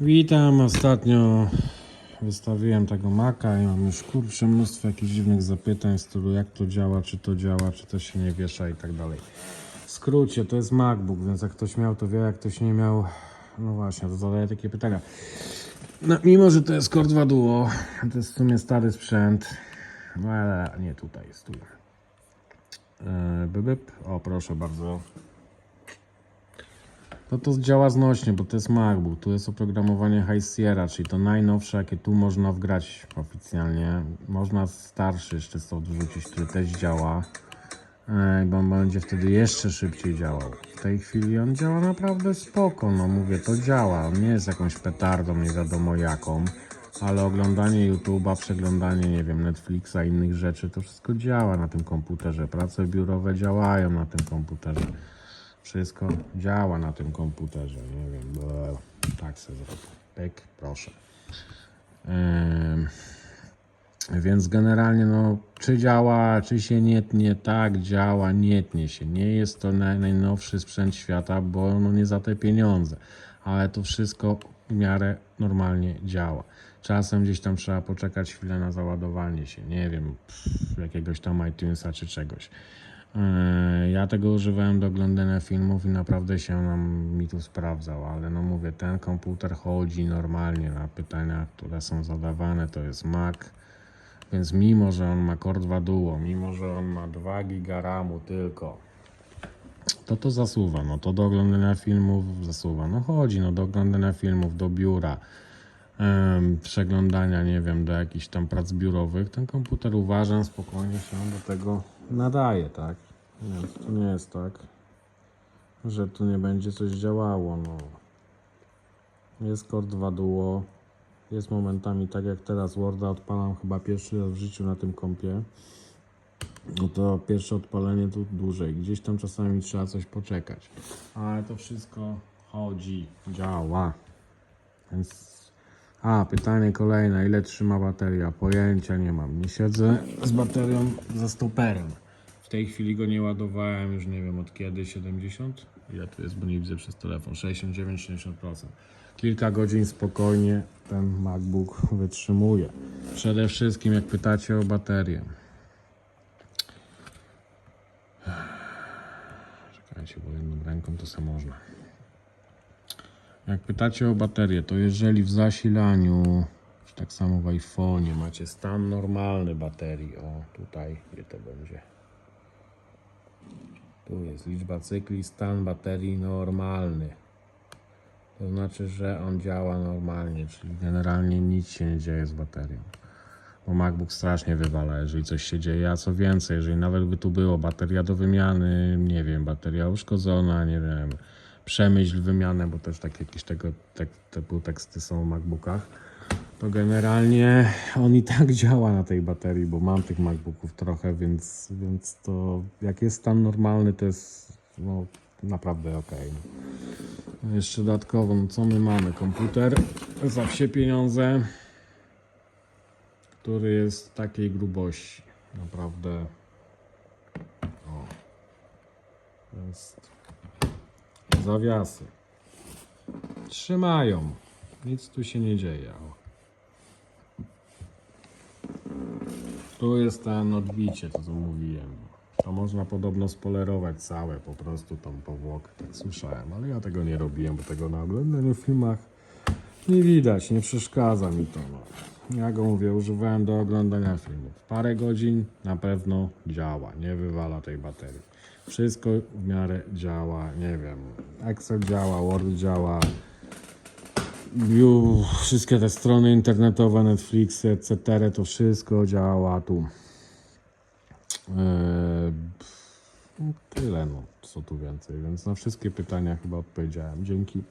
Witam. Ostatnio wystawiłem tego maka i mam już kurczę mnóstwo jakichś dziwnych zapytań w stylu jak to działa, czy to działa, czy to się nie wiesza i tak dalej. W skrócie, to jest MacBook, więc jak ktoś miał, to wie, jak ktoś nie miał, no właśnie, to zadaję takie pytania. No, mimo, że to jest Core 2 Duo, to jest w sumie stary sprzęt, no ale nie tutaj, jest tu. Yy. O, proszę bardzo. No to działa znośnie, bo to jest MacBook. Tu jest oprogramowanie High Sierra, czyli to najnowsze, jakie tu można wgrać oficjalnie. Można starszy jeszcze stąd wrzucić, który też działa. Ej, bo on będzie wtedy jeszcze szybciej działał. W tej chwili on działa naprawdę spoko, no mówię, to działa. On nie jest jakąś petardą, nie wiadomo jaką. Ale oglądanie YouTube'a, przeglądanie, nie wiem, Netflixa, innych rzeczy, to wszystko działa na tym komputerze. Prace biurowe działają na tym komputerze. Wszystko działa na tym komputerze. Nie wiem, bo tak se zrobię. Pyk, proszę. Więc generalnie, no, czy działa, czy się nie tnie, tak działa, nie tnie się. Nie jest to naj, najnowszy sprzęt świata, bo no nie za te pieniądze, ale to wszystko w miarę normalnie działa. Czasem gdzieś tam trzeba poczekać chwilę na załadowanie się, nie wiem, pff, jakiegoś tam iTunesa czy czegoś. Yy, Ja tego używałem do oglądania filmów i naprawdę się nam mi tu sprawdzał, ale no mówię, ten komputer chodzi normalnie na pytania, które są zadawane, to jest Mac, więc mimo, że on ma Core 2 Duo, mimo, że on ma 2 giga RAMu tylko, to to zasuwa, no to do oglądania filmów zasuwa, no chodzi, no do oglądania filmów, do biura, em, przeglądania, nie wiem, do jakichś tam prac biurowych, ten komputer uważam spokojnie się do tego nadaje, tak? Więc to nie jest tak, że tu nie będzie coś działało, no. Jest Core 2 Duo, jest momentami tak jak teraz Worda odpalam chyba pierwszy raz w życiu na tym kompie. No to pierwsze odpalenie to dłużej. Gdzieś tam czasami trzeba coś poczekać. Ale to wszystko chodzi, działa. Więc. A, pytanie kolejne. Ile trzyma bateria? Pojęcia nie mam. Nie siedzę z baterią za stoperem. Tej chwili go nie ładowałem już nie wiem od kiedy. 70? Ile tu jest, bo nie widzę przez telefon. 69-70%. Kilka godzin spokojnie ten MacBook wytrzymuje. Przede wszystkim jak pytacie o baterię. Czekajcie, bo jedną ręką to sobie można. Jak pytacie o baterię, to jeżeli w zasilaniu, tak samo w iPhone'ie macie stan normalny baterii, o tutaj, gdzie to będzie? Tu jest liczba cykli, stan baterii normalny. To znaczy, że on działa normalnie, czyli generalnie nic się nie dzieje z baterią. Bo MacBook strasznie wywala, jeżeli coś się dzieje. A co więcej, jeżeli nawet by tu było bateria do wymiany, nie wiem, bateria uszkodzona, nie wiem, przemyśl wymianę, bo też takie jakieś tego tek, typu teksty są w MacBookach, to generalnie on i tak działa na tej baterii, bo mam tych MacBooków trochę, więc, więc to jak jest stan normalny, to jest no, naprawdę ok. Jeszcze dodatkowo, no co my mamy? Komputer za wsie pieniądze który jest takiej grubości. Naprawdę. O. Jest. Zawiasy. Trzymają. Nic tu się nie dzieje. Tu jest ten odbicie, to co mówiłem. To można podobno spolerować całe, po prostu tą powłokę, tak słyszałem, ale ja tego nie robiłem, bo tego na oglądaniu w filmach nie widać, nie przeszkadza mi to. No. Ja go mówię, używałem do oglądania filmów. Parę godzin na pewno działa, nie wywala tej baterii. Wszystko w miarę działa, nie wiem. Excel działa, Word działa. View, wszystkie te strony internetowe, Netflixy, etc. To wszystko działa tu. Eee, tyle, no, co tu więcej. Więc na wszystkie pytania chyba odpowiedziałem. Dzięki.